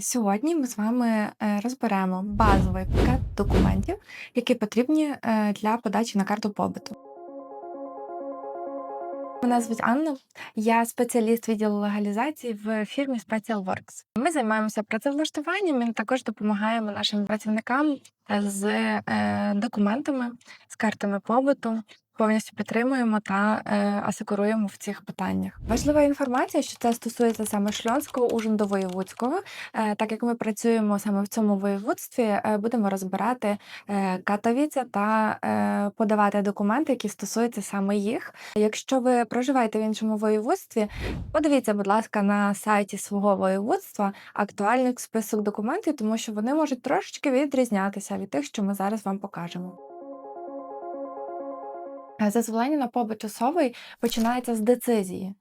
Сьогодні ми з вами е, розберемо базовий пакет документів, які потрібні е, для подачі на карту побуту. Мене звуть Анна, я спеціаліст відділу легалізації в фірмі SpecialWorks. Ми займаємося працевлаштуванням і також допомагаємо нашим працівникам з е, документами, з картами побуту. Повністю підтримуємо та е, асекуруємо в цих питаннях. Важлива інформація, що це стосується саме Шльонського, Ужгорода, Воєвудського. Е, так як ми працюємо саме в цьому воєводстві, е, будемо розбирати е, Катовіця та е, подавати документи, які стосуються саме їх. Якщо ви проживаєте в іншому воєводстві, подивіться, будь ласка, на сайті свого воєводства актуальний список документів, тому що вони можуть трошечки відрізнятися від тих, що ми зараз вам покажемо. Е, Зазволення на побут часовий починається з децизії.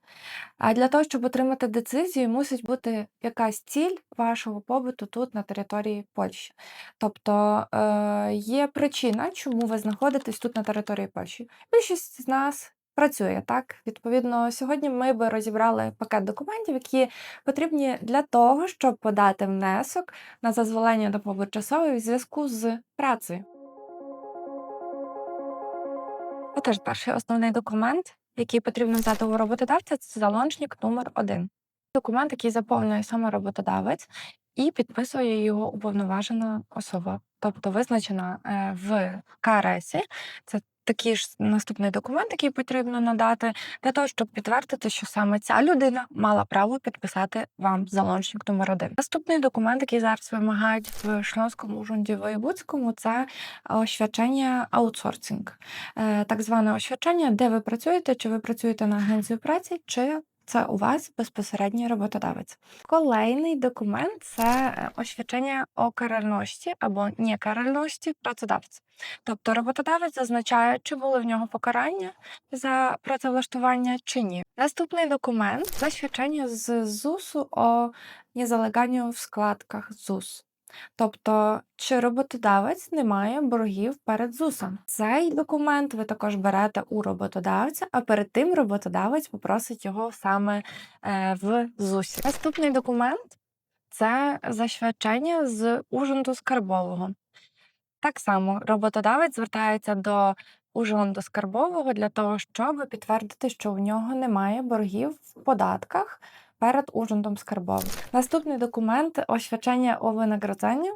А для того, щоб отримати децизію, мусить бути якась ціль вашого побуту тут, на території Польщі. Тобто е, є причина, чому ви знаходитесь тут на території Польщі. Більшість з нас працює так. Відповідно, сьогодні ми би розібрали пакет документів, які потрібні для того, щоб подати внесок на зазволення на побут часовий в зв'язку з працею. Отож, перший основний документ, який потрібно взяти у роботодавця, це залончник номер 1 Документ, який заповнює саме роботодавець і підписує його уповноважена особа, тобто визначена е, в КРС. Це такий ж наступний документ, який потрібно надати для того, щоб підтвердити, що саме ця людина мала право підписати вам залончник номер один. Наступний документ, який зараз вимагають в Шльонському жунді Воєвудському, це освячення аутсорсинг. Е, Так зване освячення, де ви працюєте, чи ви працюєте на агенцію праці, чи це у вас безпосередній роботодавець. Kolejний документ це е, освідчення о каральності або некаральності працедавця. Тобто роботодавець зазначає, чи були в нього покарання за працевлаштування чи ні. Наступний документ засвідчення з ЗУСу о незалеганню в складках ЗУС. Тобто, чи роботодавець не має боргів перед ЗУСом. Цей документ ви також берете у роботодавця, а перед тим роботодавець попросить його саме е, в ЗУСі. Наступний документ це засвідчення з ужинду скарбового. Так само роботодавець звертається до ужинду скарбового для того, щоб підтвердити, що в нього немає боргів в податках перед ужиндом скарбовим. Наступний документ освячення о винагородженні.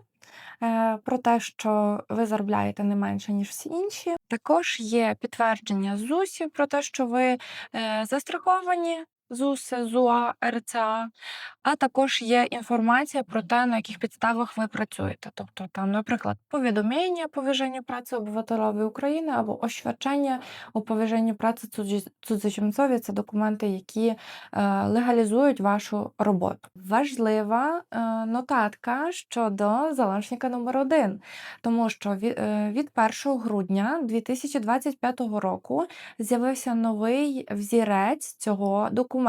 е, Про те, що ви заробляєте не менше, ніж всі інші. Також є підтвердження ЗУСів про те, що ви е, застраховані ЗУС, ЗУА, РЦА, а також є інформація про те, на яких підставах ви працюєте. Тобто, там, наприклад, повідомлення по повіженню праці обивателові України або освячення у повіженні праці цудзі- це документи, які е, легалізують вашу роботу. Важлива е, нотатка щодо залишника номер 1 тому що від, е, від 1 грудня 2025 року з'явився новий взірець цього документу.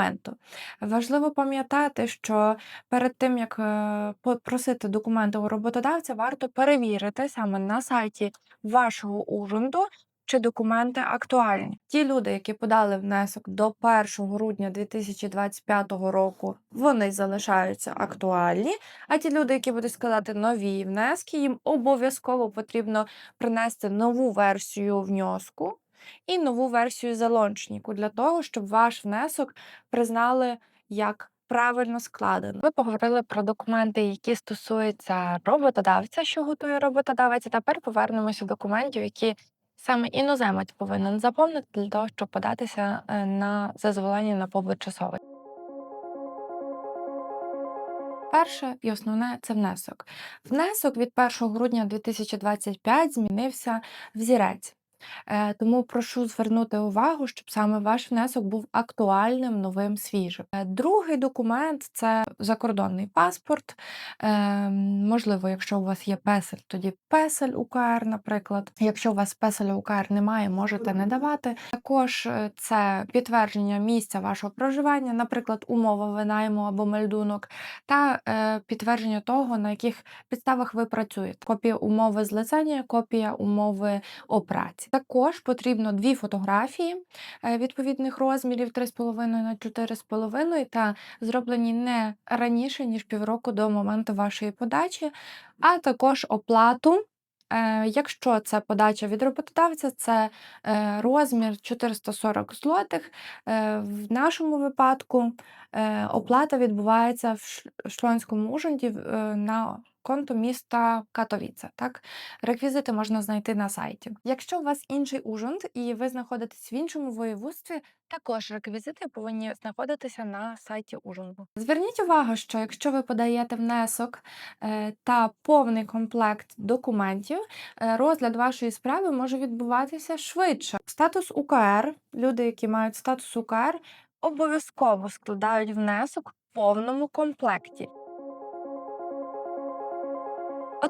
Важливо пам'ятати, що перед тим як е, попросити документи у роботодавця, варто перевірити саме на сайті вашого ужинду, чи документи актуальні. Ті люди, які подали внесок до 1 грудня 2025 року, вони залишаються актуальні. А ті люди, які будуть складати нові внески, їм обов'язково потрібно принести нову версію внеску і нову версію залончнику для того, щоб ваш внесок признали як правильно складено. Ви поговорили про документи, які стосуються роботодавця, що готує роботодавець. Тепер повернемося до документів, які саме іноземець повинен заповнити для того, щоб податися е, на зазволення на побут часовий. Перше і основне це внесок. Внесок від 1 грудня 2025 змінився взірець. Е, Тому прошу звернути увагу, щоб саме ваш внесок був актуальним, новим, свіжим. Е, Другий документ це закордонний паспорт. Е, Можливо, якщо у вас є песель, тоді песель УКР, наприклад. Якщо у вас песеля УКР немає, можете не давати. Також е, це підтвердження місця вашого проживання, наприклад, умова винайму або мельдунок, та е, підтвердження того, на яких підставах ви працюєте. Копія умови злицення, копія умови о праці. Також потрібно дві фотографії е, відповідних розмірів 3,5 на 4,5 та зроблені не раніше, ніж півроку до моменту вашої подачі, а також оплату. Е, Якщо це подача від роботодавця, це е, розмір 440 злотих. В нашому випадку оплата відбувається в Шльонському е, на конто міста Катовіце. Так? Реквізити можна знайти на сайті. Якщо у вас інший ужин і ви знаходитесь в іншому воєводстві, також реквізити повинні знаходитися на сайті ужинбу. Зверніть увагу, що якщо ви подаєте внесок е, та повний комплект документів, е, розгляд вашої справи може відбуватися швидше. Статус УКР, люди, які мають статус УКР, обов'язково складають внесок в повному комплекті.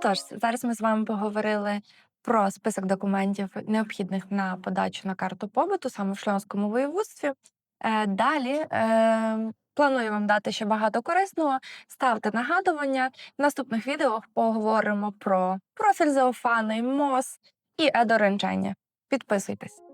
Отож, зараз ми з вами поговорили про список документів, необхідних на подачу на карту побуту саме в Шльонському воєводстві. Е, Далі е, планую вам дати ще багато корисного. Ставте нагадування. В наступних відео поговоримо про профіль Зеофани, МОЗ і едоренчення. Підписуйтесь.